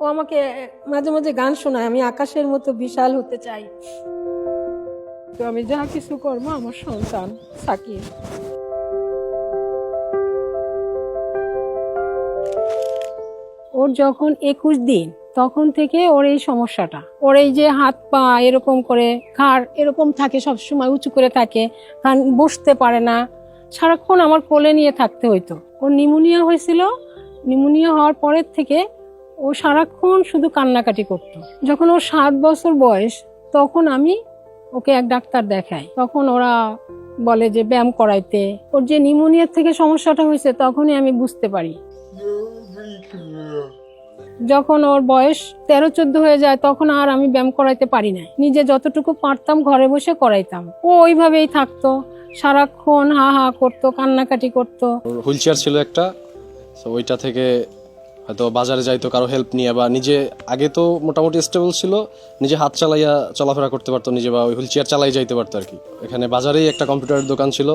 ও আমাকে মাঝে মাঝে গান শোনায়, আমি আকাশের মতো বিশাল হতে চাই। তো আমি যা কিছু করব, আমার সন্তান সাকিব। ওর যখন একুশ দিন, তখন থেকে ওর এই সমস্যাটা। ওর এই যে হাত পা এরকম করে, ঘাড় এরকম থাকে সব সময় উঁচু করে থাকে কারণ বসতে পারে না। সারাক্ষণ আমার কোলে নিয়ে থাকতে হইতো। ওর নিমোনিয়া হয়েছিল, নিমোনিয়া হওয়ার পরের থেকে ও সারাক্ষণ শুধু কান্নাকাটি করত। যখন ওর সাত বছর বয়স, তখন আমি ওকে এক ডাক্তার দেখাই। তখন ওরা বলে যে, ব্যায়াম করাইতে। ওর যে নিমোনিয়ার থেকে সমস্যাটা হয়েছে, তখনই আমি বুঝতে পারি। যখন ওর বয়স তেরো, চোদ্দ হয়ে যায়, তখন আর আমি ব্যায়াম করাইতে পারি না নিজে যতটুকু পারতাম ঘরে বসে করাইতাম। ও ওইভাবেই থাকতো, সারাক্ষণ হা হা করতো, কান্নাকাটি করতো। হুইল চেয়ার ছিল একটা ওইটা থেকে হয়তো বাজারে যাইতো কারও হেল্প নিয়ে বা নিজে, আগে তো মোটামুটি স্টেবল ছিল, নিজে হাত চালাইয়া চলাফেরা করতে পারতো, নিজে বা ওই হুইল চেয়ার চালাই যাইতে পারতো আর কি। এখানে বাজারেই একটা কম্পিউটারের দোকান ছিল,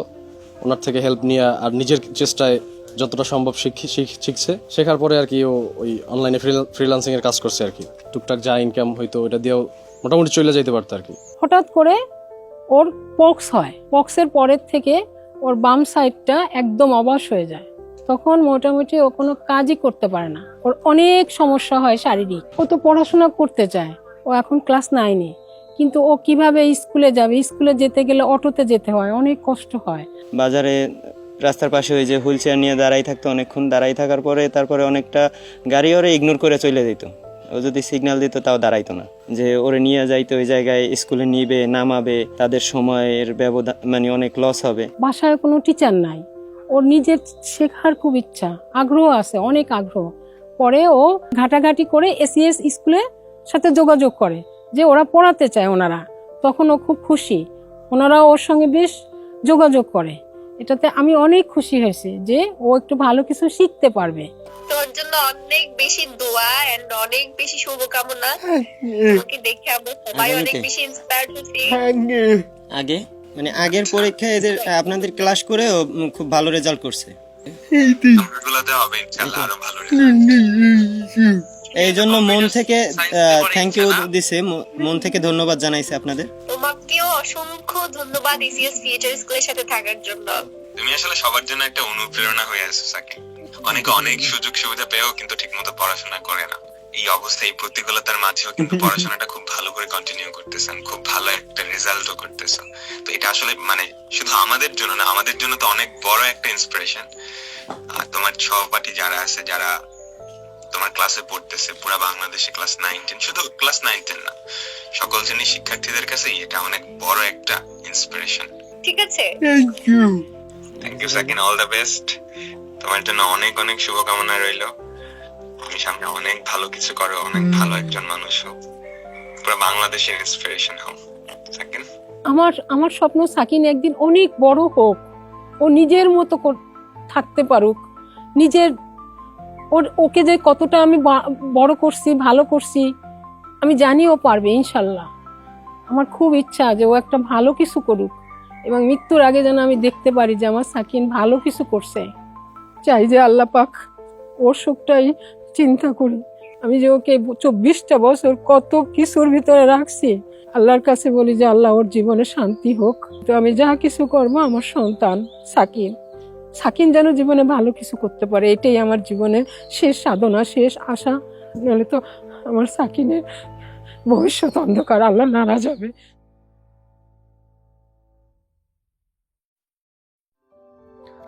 ওনার থেকে হেল্প নিয়ে আর নিজের চেষ্টায় যতটা সম্ভব শিখি- শিখ- শিখছে। শেখার পরে আর কি ও ওই অনলাইনে ফ্রিল্যান্সিং এর কাজ করছে আর কি। টুকটাক যা ইনকাম হইতো ওটা দিয়েও মোটামুটি চলে যাইতে পারতো আর কি। হঠাৎ করে ওর পক্স হয়। পক্সের পরের থেকে ওর বাম সাইডটা একদম অবাস হয়ে যায়। তখন মোটামুটি ও কোনো কাজই করতে পারে না। ওর অনেক সমস্যা হয় শারীরিক। ও তো পড়াশোনা করতে চায়। ও এখন ক্লাস নাইনে। কিন্তু ও কীভাবে স্কুলে যাবে? স্কুলে যেতে গেলে অটোতে যেতে হয়। অনেক কষ্ট হয়। বাজারে রাস্তার পাশে ওই যে হুইল চেয়ার নিয়ে দাঁড়াই থাকতো অনেকক্ষণ দাঁড়াই থাকার পরে তারপরে অনেকটা গাড়ি ওরে ইগনোর করে চলে যেত ও যদি সিগন্যাল দিত তাও দাঁড়াইতো না। যে ওরে নিয়ে যাইতো ওই জায়গায় স্কুলে নিবে নামাবে তাদের সময়ের ব্যবধান মানে অনেক লস হবে। বাসায় কোনো টিচার নাই। ওর নিজের শেখার খুব ইচ্ছা আগ্রহ আছে অনেক আগ্রহ। পরে ও ঘাটাঘাটি করে এসিএস স্কুলে সাথে যোগাযোগ করে যে ওরা পড়াতে চায় ওনারা। তখন ও খুব খুশি। ওনারা ওর সঙ্গে বেশ যোগাযোগ করে। এটাতে আমি অনেক খুশি হয়েছি যে ও একটু ভালো কিছু শিখতে পারবে। তোর জন্য অনেক বেশি দোয়া এন্ড অনেক বেশি শুভকামনা। তোকে দেখে আমরা সবাই অনেক বেশি ইন্সপায়ার্ড হচ্ছি আগে? মানে আগের পরীক্ষায় এদের আপনাদের ক্লাস করে খুব ভালো রেজাল্ট করছে। এই জন্য মন থেকে থ্যাংক ইউ দিছে মন থেকে ধন্যবাদ জানাইছে আপনাদের। তোমাকেও অসংখ্য ধন্যবাদ ইসিএস ফিউচার স্কুলের সাথে থাকার জন্য। তুমি আসলে সবার জন্য একটা অনুপ্রেরণা হয়ে আছো সাকে অনেকে অনেক সুযোগ সুবিধা পেয়েও কিন্তু ঠিকমতো পড়াশোনা করে না। এই অবস্থায় এই প্রতিকূলতার মাঝেও কিন্তু পড়াশোনাটা খুব ভালো করে কন্টিনিউ করতেছেন খুব ভালো একটা রেজাল্টও করতেছ তো এটা আসলে মানে শুধু আমাদের জন্য না আমাদের জন্য তো অনেক বড় একটা ইন্সপিরেশন আর তোমার সহপাঠী যারা আছে যারা তোমার ক্লাসে পড়তেছে পুরো বাংলাদেশে ক্লাস নাইন টেন শুধু ক্লাস নাইন টেন না সকল শ্রেণির শিক্ষার্থীদের কাছে এটা অনেক বড় একটা ইন্সপিরেশন ঠিক আছে? Thank you thank you Sakin all the best তোমার জন্য অনেক অনেক শুভকামনা রইল। তুমি সামনে অনেক ভালো কিছু করো অনেক ভালো একজন মানুষ হও পুরো বাংলাদেশের ইন্সপিরেশন হও সাকিন আমার আমার স্বপ্ন সাকিন একদিন অনেক বড় হোক। ও নিজের মতো থাকতে পারুক। নিজের, ওর, ওকে যে কতটা আমি বড় করছি, ভালো করছি, আমি জানি ও পারবে, ইনশাল্লাহ। আমার খুব ইচ্ছা যে ও একটা ভালো কিছু করুক এবং মৃত্যুর আগে যেন আমি দেখতে পারি যে আমার সাকিন ভালো কিছু করছে। চাই যে আল্লাহ পাক ওর সুখটাই চিন্তা করি। আমি যে ওকে চব্বিশটা বছর কত কিছুর ভিতরে রাখছি আল্লাহর কাছে বলি যে আল্লাহ ওর জীবনে শান্তি হোক। তো আমি যা কিছু করব আমার সন্তান সাকিন। সাকিন যেন জীবনে ভালো কিছু করতে পারে, এটাই আমার জীবনের শেষ সাধনা, শেষ আশা। নাহলে তো আমার সাকিনের ভবিষ্যৎ অন্ধকার, আল্লাহ নারাজ হবে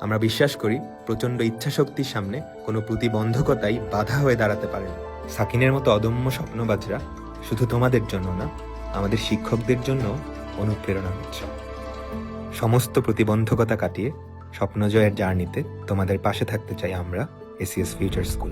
আমরা বিশ্বাস করি, প্রচণ্ড ইচ্ছাশক্তির সামনে কোনো প্রতিবন্ধকতাই বাধা হয়ে দাঁড়াতে পারে সাকিনের মতো অদম্য স্বপ্নবাজরা শুধু তোমাদের জন্য না আমাদের শিক্ষকদের জন্য অনুপ্রেরণা হচ্ছে। সমস্ত প্রতিবন্ধকতা কাটিয়ে স্বপ্নজয়ের জার্নিতে তোমাদের পাশে থাকতে চাই আমরা এসিএস ফিউচার স্কুল।